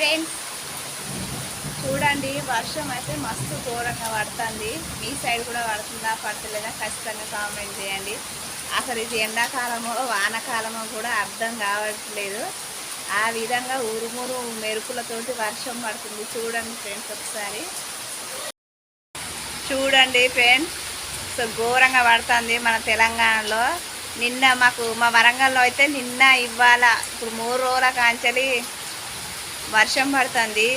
Friends చూడండి వర్షం అయితే మస్తు ఘోరంగా పడుతుంది. మీ సైడ్ కూడా పడుతుందా పడతలేదా? ఖచ్చితంగా కామెంట్ చేయండి. అసలు ఇది ఎండాకాలమో వానకాలమో కూడా అర్థం కావట్లేదు. ఆ విధంగా ఉరుమురు మెరుపులతోటి వర్షం పడుతుంది. చూడండి ఫ్రెండ్స్ ఒకసారి. చూడండి ఫ్రెండ్స్ సో ఘోరంగా పడుతుంది మన తెలంగాణలో. నిన్న మాకు మా వరంగల్లో అయితే నిన్న ఇవాళ ఇప్పుడు మూడు రోజుల కాంచలి వర్షం పడుతుంది.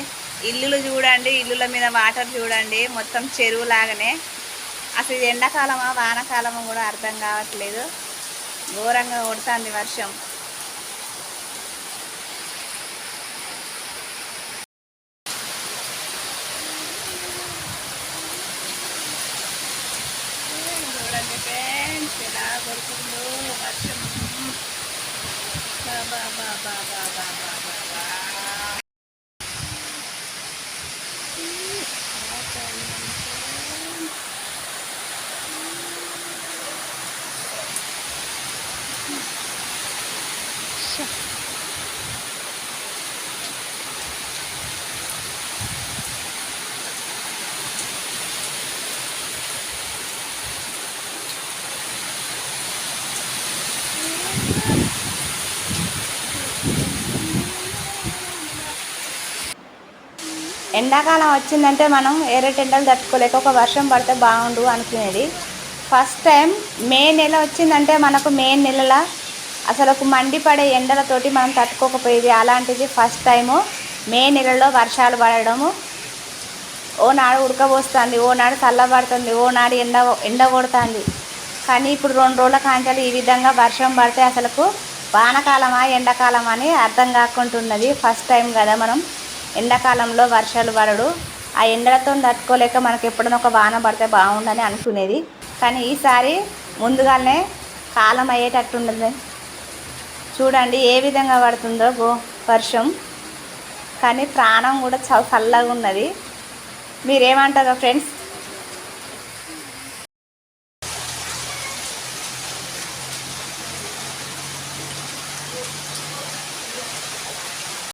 ఇల్లులు చూడండి ఇల్లుల మీద వాటర్ చూడండి మొత్తం చెరువు లాగానే. అసలు ఇది ఎండాకాలమా వానకాలమా కూడా అర్థం కావట్లేదు. ఘోరంగా కొడుతుంది వర్షం. చూడండి ఫ్రెండ్స్ ఎలా కొడుతుందో వర్షం బాబా బాబా బాబా బాబా బా ఎండాకాలం వచ్చిందంటే మనం ఎర్రటెండలు తట్టుకోలేక ఒక వర్షం పడితే బాగుండు అనుకునేది. ఫస్ట్ టైం మే నెల వచ్చిందంటే మనకు మే నెలల అసలు ఒక మండిపడే ఎండలతోటి మనం తట్టుకోకపోయేది అలాంటిది ఫస్ట్ టైము. మే నెలలో వర్షాలు పడడము. ఓనాడు ఉడకబోస్తుంది ఓనాడు చల్లబడుతుంది ఓనాడు ఎండ ఎండ కొడుతుంది. కానీ ఇప్పుడు రెండు రోజుల కాంచాలు ఈ విధంగా వర్షం పడితే అసలుకు వానకాలమా ఎండాకాలమా అని అర్థం కాకుంటున్నది ఫస్ట్ టైం కదా మనం ఎండాకాలంలో వర్షాలు పడడు. ఆ ఎండలతో తట్టుకోలేక మనకి ఎప్పుడైనా ఒక వాన పడితే బాగుండని అనుకునేది. కానీ ఈసారి ముందుగానే కాలం అయ్యేటట్టుండదు. చూడండి ఏ విధంగా పడుతుందో గో వర్షం. కానీ ప్రాణం కూడా చాలా చల్లగా ఉన్నది మీరేమంటారో ఫ్రెండ్స్?